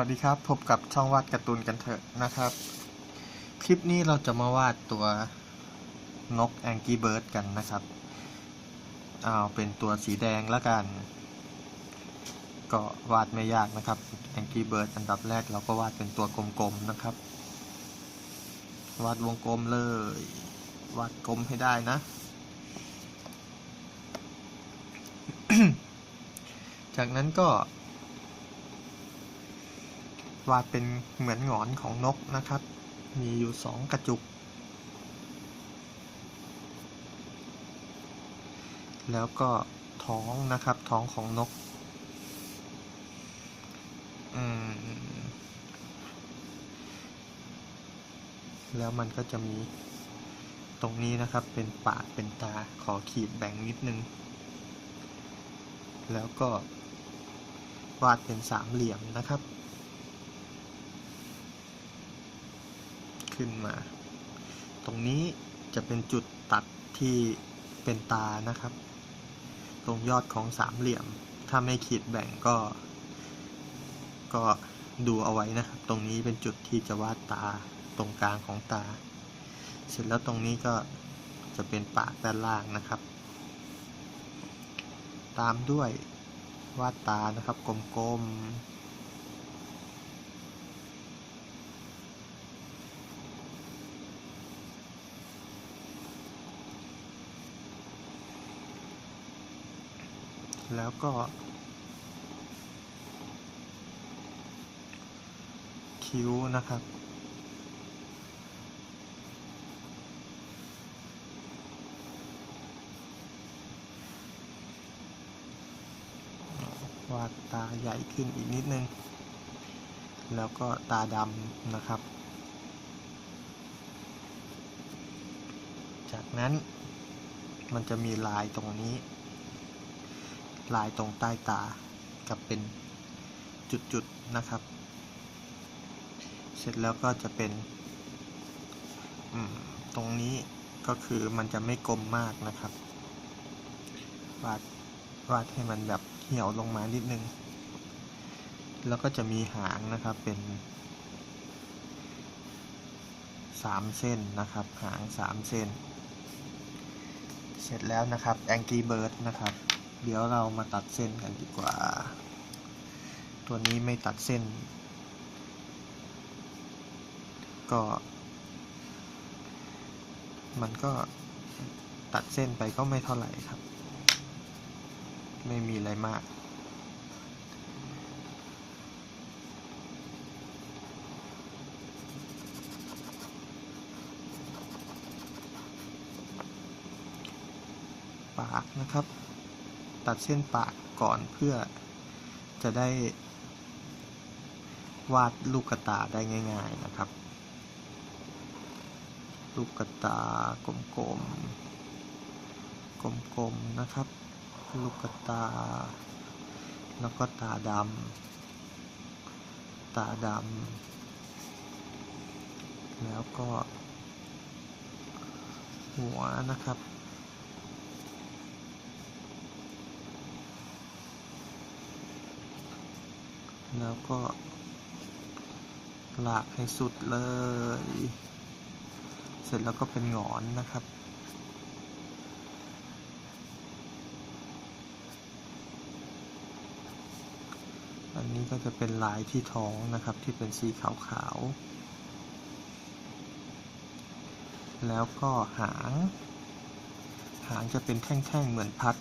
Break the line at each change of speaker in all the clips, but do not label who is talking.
วัสดีครับ พบกับช่องวาดการ์ตูนกันเถอะนะครับ คลิปนี้เราจะมาวาดตัวนกแองกี้เบิร์ดกันนะครับ เอาเป็นตัวสีแดงแล้วกัน ก็วาดไม่ยากนะครับแองกี้เบิร์ดอันดับแรกเราก็วาดเป็นตัวกลมๆนะครับ วาดวงกลมเลย วาดกลมให้ได้นะ จากนั้นก็ วาดเป็นเหมือนหงอนของนกนะครับ มีอยู่สองกระจุก แล้วก็ท้องนะครับท้องของนกแล้วมันก็จะมีตรงนี้นะครับเป็นปากเป็นตาขอขีดแบ่งนิดนึง แล้วก็วาดเป็นสามเหลี่ยมนะครับ ขึ้นมา ตรงนี้จะเป็นจุดตัดที่เป็นตานะครับ ตรงยอดของสามเหลี่ยม ถ้าไม่ขีดแบ่งก็ ก็ดูเอาไว้นะครับ ตรงนี้เป็นจุดที่จะวาดตาตรงกลางของตา เสร็จแล้วตรงนี้ก็จะเป็นปากด้านล่างนะครับ ตามด้วยวาดตานะครับกลมๆ แล้วก็ คิ้วนะครับ วาดตาใหญ่ขึ้นอีกนิดนึง แล้วก็ตาดำนะครับ จากนั้นมันจะมีลายตรงนี้ ลายตรงใต้ตากับเป็นจุดๆนะครับ เสร็จแล้วก็จะเป็นตรงนี้ก็คือมันจะไม่กลมมากนะครับ วาดวาดให้มันแบบเหี่ยวลงมานิดนึง แล้วก็จะมีหางนะครับเป็นสามเส้นนะครับ หางสามเส้น เสร็จแล้วนะครับแองกี้เบิร์ดนะครับ เดี๋ยวเรามาตัดเส้นกันดีกว่า ตัวนี้ไม่ตัดเส้น ก็ มันก็ตัดเส้นไปก็ไม่เท่าไหร่ครับ ไม่มีอะไรมากปากนะครับ ตัดเส้นปากก่อนเพื่อจะได้วาดลูกกระตาได้ง่าย ๆนะครับ ลูกกระตากลมๆกลมๆนะครับ ลูกกระตา แล้วก็ตาดำตาดำแล้วก็หัวนะครับ แล้วก็ลากให้สุดเลย เสร็จแล้วก็เป็นหงอนนะครับ อันนี้ก็จะเป็นลายที่ท้องนะครับที่เป็นสีขาวๆ แล้วก็หาง หางจะเป็นแท่งๆ เหมือนพัด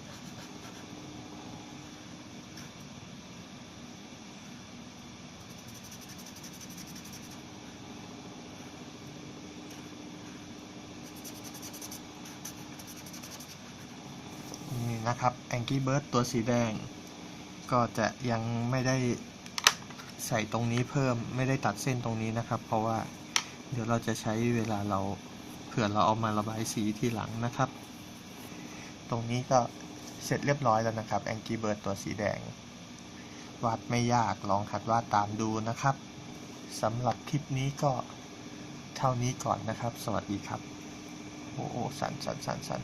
นะครับ Angry Bird ตัวสีแดง ก็จะยังไม่ได้ใส่ตรงนี้เพิ่มไม่ได้ตัดเส้นตรงนี้นะครับ เพราะว่าเดี๋ยวเราจะใช้เวลาเราเผื่อเราเอามาระบายสีทีหลังนะครับ ตรงนี้ก็เสร็จเรียบร้อยแล้วนะครับ Angry Bird ตัวสีแดง วาดไม่ยากลองหัดวาดตามดูนะครับสำหรับคลิปนี้ก็เท่านี้ก่อนนะครับ สวัสดีครับ โอ้โหสันสันสันสัน